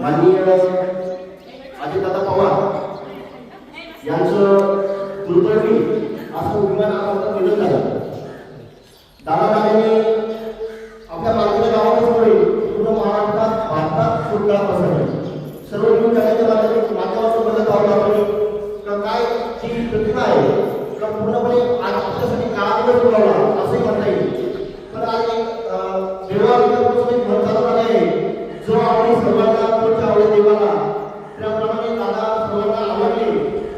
माननीय अजितदादा पवार यांचं कुलकर्णी असं विमान आम्हाला निधन झालं दादादाने आपल्या मालकीच्या गावामध्ये पूर्ण महाराष्ट्रात भारतात सुटका पसरले सर्व न्यूज करायचं माध्यमातून माध्यमातून बघत आहोत आपण काय जी प्रतिमा आहे का पूर्णपणे आज आपल्यासाठी काळादिवस बोलावला असंही म्हणता येईल. पण आज देवा विचारपासून एक म्हण चालत आली आहे जो आवडी सर्वांना तोच आवडे देवाला त्याप्रमाणे दादा सर्वांना आवडले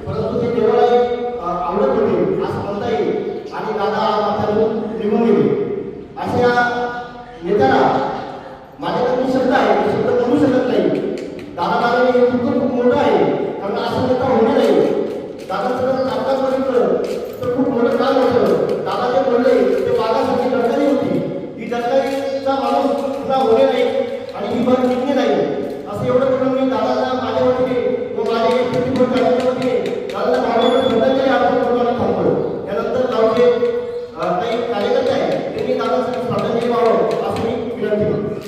परंतु ते देवाला एक, अं, आवडत होते असं म्हणता येईल आणि दादा आज आपल्यातून निघून गेले अशा या नेत्याला माझ्याकडे मी शब्द आहे ते शब्द म्हणू शकत नाही दादा दादा हे खूप खूप मोठं आहे कारण असं नेता होणे नाही दादाचं जर कामकाज बघितलं तर खूप मोठं काम होतं दादा जे बोलले ते वाघासाठी दडकणी होती ही दडकणीचा माणूस पुन्हा होणे नाही आणि ही भर टिकणे नाही असं एवढं करून मी दादाला माझ्या वतीने व माझ्या एक प्रतिभूत कार्याच्या वतीने दादाला भावनेवर श्रद्धांजली अर्पण करून आम्ही थांबतो त्यानंतर गावचे अं, काही कार्यकर्ते आहेत त्यांनी दादासाठी श्रद्धांजली व्हावं असं मी विनंती करतो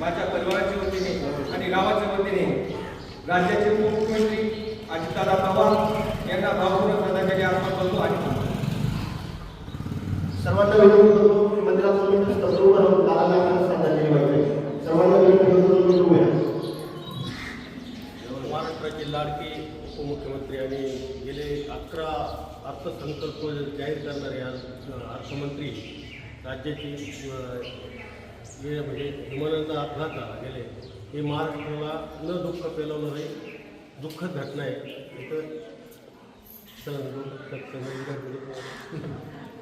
माझ्या परिवाराच्या वतीने आणि गावाच्या वतीने राज्याचे उपमुख्यमंत्री अजितदादा पवार यांना भावपूर्ण श्रद्धांजली अर्पण करतो आणि थांबतो. सर्वांना विनंती करतो की मंदिरात राहून आपण सर्वांना विनंती करतो महाराष्ट्राचे लाडके उपमुख्यमंत्री आणि गेले अकरा अर्थसंकल्प जाहीर करणारे अर्थमंत्री राज्याचे जे म्हणजे हिमानंद अपघात झाला गेले हे महाराष्ट्राला न दुःख पेलवणारे दुःखद घटना आहे. इथं सण-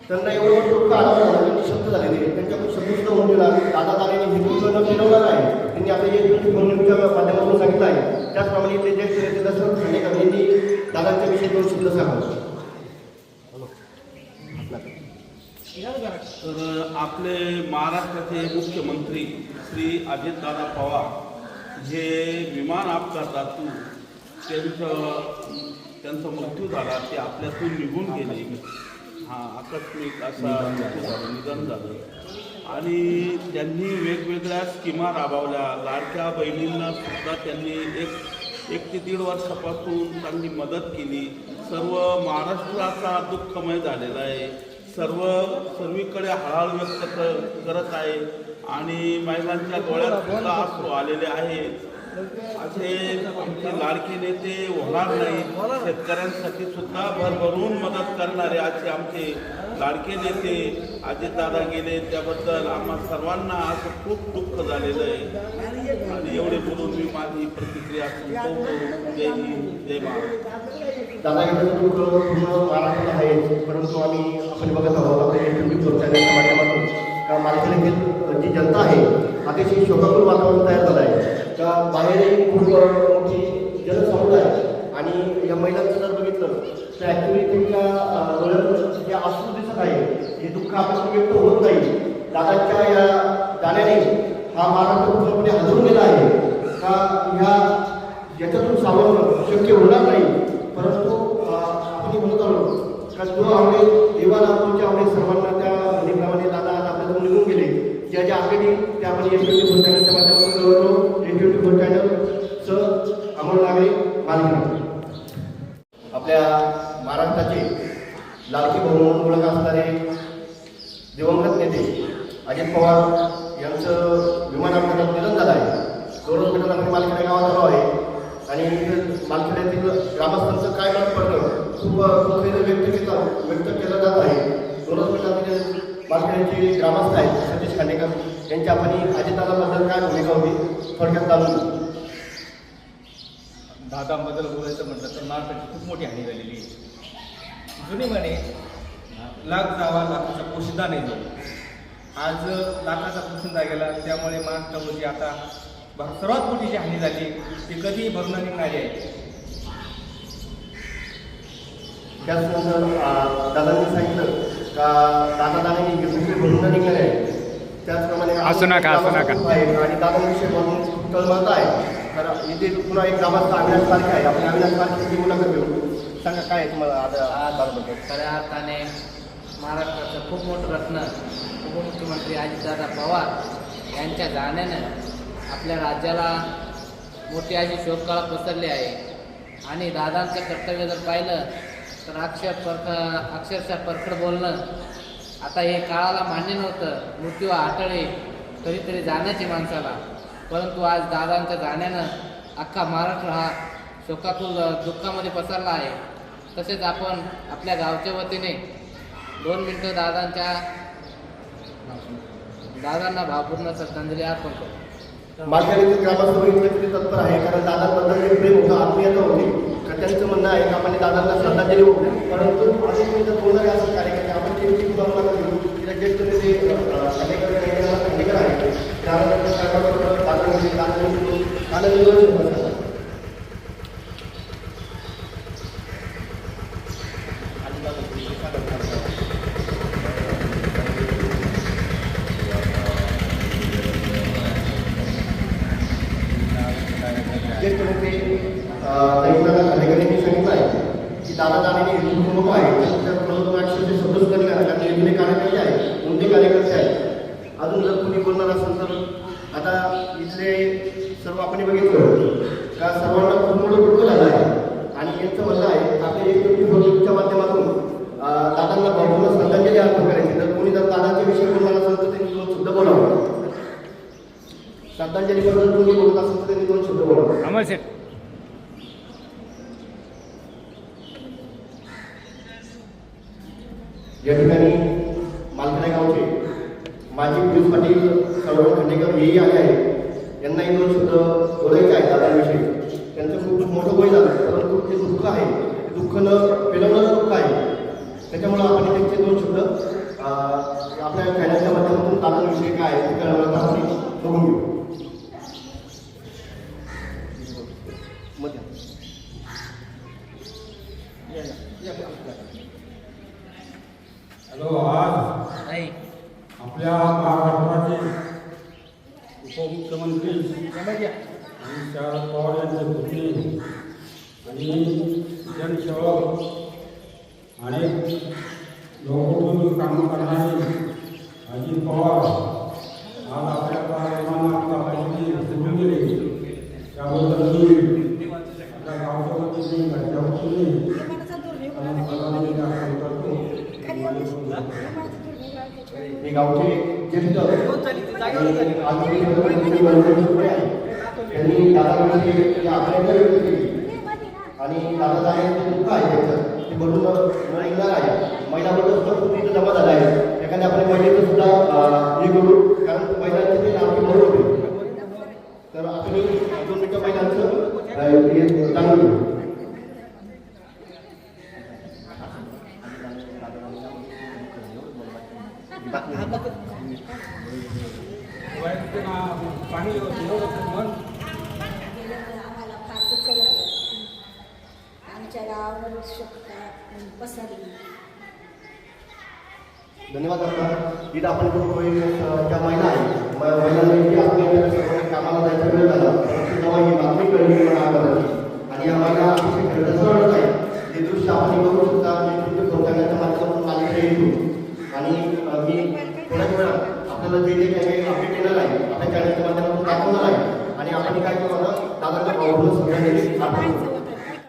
त्यांना एवढं दुःख आलं त्यांनी शब्द झालेले. त्यांच्याकडून संतुष्ट होऊन गेला. दादा दादाने हिंदू दुःख न फिरवणार आहे त्यांनी आपल्या जे निवडणुकीच्या माध्यमातून सांगितलं आहे त्याचप्रमाणे इथले ज्येष्ठ नेते दशरथ खांडेकर यांनी दादांच्या विषयी दोन शब्द सांगावं. तर आपले महाराष्ट्राचे मुख्यमंत्री श्री अजितदादा पवार जे विमान अपघातातून त्यांचं त्यांचा मृत्यू झाला ते आपल्यातून निघून गेले. हा आकस्मिक असा झालं निधन झालं. आणि त्यांनी वेगवेगळ्या स्कीमा राबवल्या. लाडक्या बहिणींना सुद्धा त्यांनी एक एक ते दीड वर्षापासून त्यांनी मदत केली. सर्व महाराष्ट्राचा दुःखमय झालेला आहे. सर्व सर्वीकडे हळहळ व्यक्त कर करत आहे. आणि महिलांच्या डोळ्यात सुद्धा आसू आलेले आहेत. असे आमचे लाडके नेते होणार नाही. शेतकऱ्यांसाठी सुद्धा भरभरून मदत करणारे असे आमचे लाडके नेते अजितदादा गेले. त्याबद्दल आम्हा सर्वांना असं खूप दुःख झालेलं आहे. आणि एवढे बोलून मी माझी प्रतिक्रिया संपवतो. जय हिंद जय महाराष्ट्र. दादा यांचं आहे परंतु आम्ही आपण बघत आहोत. आपल्या युट्यूब चॅनलच्या माध्यमातून कारण मालखेडीतील जी जनता आहे अतिशय शोकाकुल वातावरण तयार झालं आहे. का बाहेरही खूप मोठी जनसमुदाय आणि या महिलांचं जर बघितलं तर ॲक्च्युली त्यांच्या अं, जे दिसत आहे हे दुःख आपण व्यक्त होत नाही. दादाच्या या गाण्याने हा महाराष्ट्र पूर्णपणे हजरून गेला आहे का ह्या याच्यातून सावरणं शक्य होणार नाही. परंतु आपण म्हणत आहोत का जो आवडे देवाला तुमच्या आवडे सर्वांना त्या नियमाने दादा आज निघून गेले. ज्या ज्या आघाडी आपण एस ट्वेंटी फोर चॅनलच्या माध्यमातून Gaurav S twenty four channel Amol Nagare मालकी. आपल्या महाराष्ट्राचे लालकी भाऊ म्हणून ओळख असणारे दिवंगत नेते अजित पवार यांचं विमान अपघातात निधन झालं आहे. गौरव मिटल आपण मालखेडा गावात आलो आहे. आणि मालखेड्यातील ग्रामस्थांचं काय मत पडलं खूप दुःख व्यक्त केलं व्यक्त केलं जात आहे. गौरव मिटलातील मालखेड्याचे ग्रामस्थ आहेत सतीश खांडेकर. यांच्या आपण अजितदादाबद्दल काय भूमिका होती थोडक्यात घेऊ. दादाबद्दल बोलायचं म्हटलं तर महाराष्ट्राची खूप मोठी हानी झालेली आहे. जुनी म्हणे लाख जावा लाखाचा पोशिंदा नाही जाऊ आज लाखाचा पोशिंदा गेला त्यामुळे महाराष्ट्रावरची आता सर्वात मोठी जी हानी झाली ती कधीही भरून निघणारी आहे. अं, दादांनी सांगितलं का दादा दादांनी भरून निघाले असू नका, असू नका. आहे आणि दादांविषयी म्हणून तळमळत आहे. तर इथे पुन्हा एक ग्रामस्थ अविनाश पालखे आहे आपण अविनाश पालखेची मुलाखत घेऊ? सांगा काय आहे तुम्हाला आज दादाबद्दल? खऱ्या अर्थाने महाराष्ट्राचं खूप मोठं रत्न उपमुख्यमंत्री अजितदादा पवार यांच्या जाण्यानं आपल्या राज्याला मोठी अशी शोककळा पसरली आहे. आणि दादांचं कर्तव्य जर पाहिलं तर अक्षर परख अक्षरशः परखड बोलणं आता हे काळाला मान्य नव्हतं. मृत्यू आटळे कधीतरी जाण्याची माणसाला. परंतु आज दादांच्या जाण्यानं अख्खा महाराष्ट्र हा शोकातून दुःखामध्ये पसरला आहे. तसेच आपण आपल्या गावच्या वतीने दोन मिनटं दादांच्या दादांना भावपूर्ण श्रद्धांजली अर्पण करतो मालखेडीतील ग्रामस्थ इतके तत्पर आहे कारण दादांबद्दल जे प्रेम होतं आत्मीयता होती. तर त्यांचं म्हणणं आहे की आपण दादांना श्रद्धांजली होऊ परंतु अजून मी जर बोलणारे असं कार्यक्रम आपण त्यांची उदाहरणं घेऊ तिला ज्येष्ठ नेते अं, खांडेकर खांडेकर खांडेकर आहे आहे दादा आहे त्या सुद्धा कार्यकर्ते आहेत कोणते कार्यकर्ते आहेत? अजून जर कोणी बोलणार असेल तर आता इथले सर्व आपण बघितलं का सर्वांना खूप मोठं दुःख झालं आहे. आणि यांचं म्हणणं आहे आपल्या एक प्रोजेक्टच्या माध्यमातून दादांना भावपूर्ण श्रद्धांजली अर्पण करायची. जर कोणी जर दादांच्या विषयी बोलणार असेल तर त्यांनी दोन शब्द बोलावं. श्रद्धांजलीबद्दल कोणी बोलत असेल तर त्यांनी दोन शब्द बोलावं. या ठिकाणी पोलीस पाटील सौरभ खंडेकर हेही आले आहेत. यांना दोन शब्द बोलायचे आहेत दादांविषयी. त्यांचं खूप मोठं वय झालं परंतु ते दुःख आहे ते दुःख न पेलवणारं दुःख आहे. त्याच्यामुळं आपण त्यांचे दोन शब्द आपल्या चॅनलच्या माध्यमातून दादांविषयी काय आहे ते कळवण्याचा बघून घेऊ मध्ये. हॅलो आज नाही आपल्या महाराष्ट्राचे उपमुख्यमंत्री आणि शरद पवार यांचे पुतणे आणि जनसेवक आणि लोकपूर्ण काम करणारे अजित पवार आज आपल्या कार्यक्रमाला आपला पाहिजे सोडून गेले त्याबद्दल मी आपल्या गावच्या वतीने घरच्या वतीने आणि प्रधानमंत्री आपण करतो हे गावचे त्यांनी दादाकडे व्यक्त केली आणि दादा जाण्याचे दुःख आहे त्याचं ते भरून न आहे महिलाबद्दल सुद्धा खूप इथं जमा झाला आहे एखाद्या आपल्या महिलेचं सुद्धा हे करू कारण महिलांचे ते नाव होते तर आपण दोन मिनिटं महिलांचं चांगलं हे जाणून घेऊ पाणी आम्हाला फार दुःख झालं आमच्या गावावर पसरली धन्यवाद करतात इथं आपण बघतोय ज्या महिला आहेत. महिलांनी आपल्या कामाला जायचं वेळ झाला. तेव्हा ही बातमी कळली म्हणून आगाराची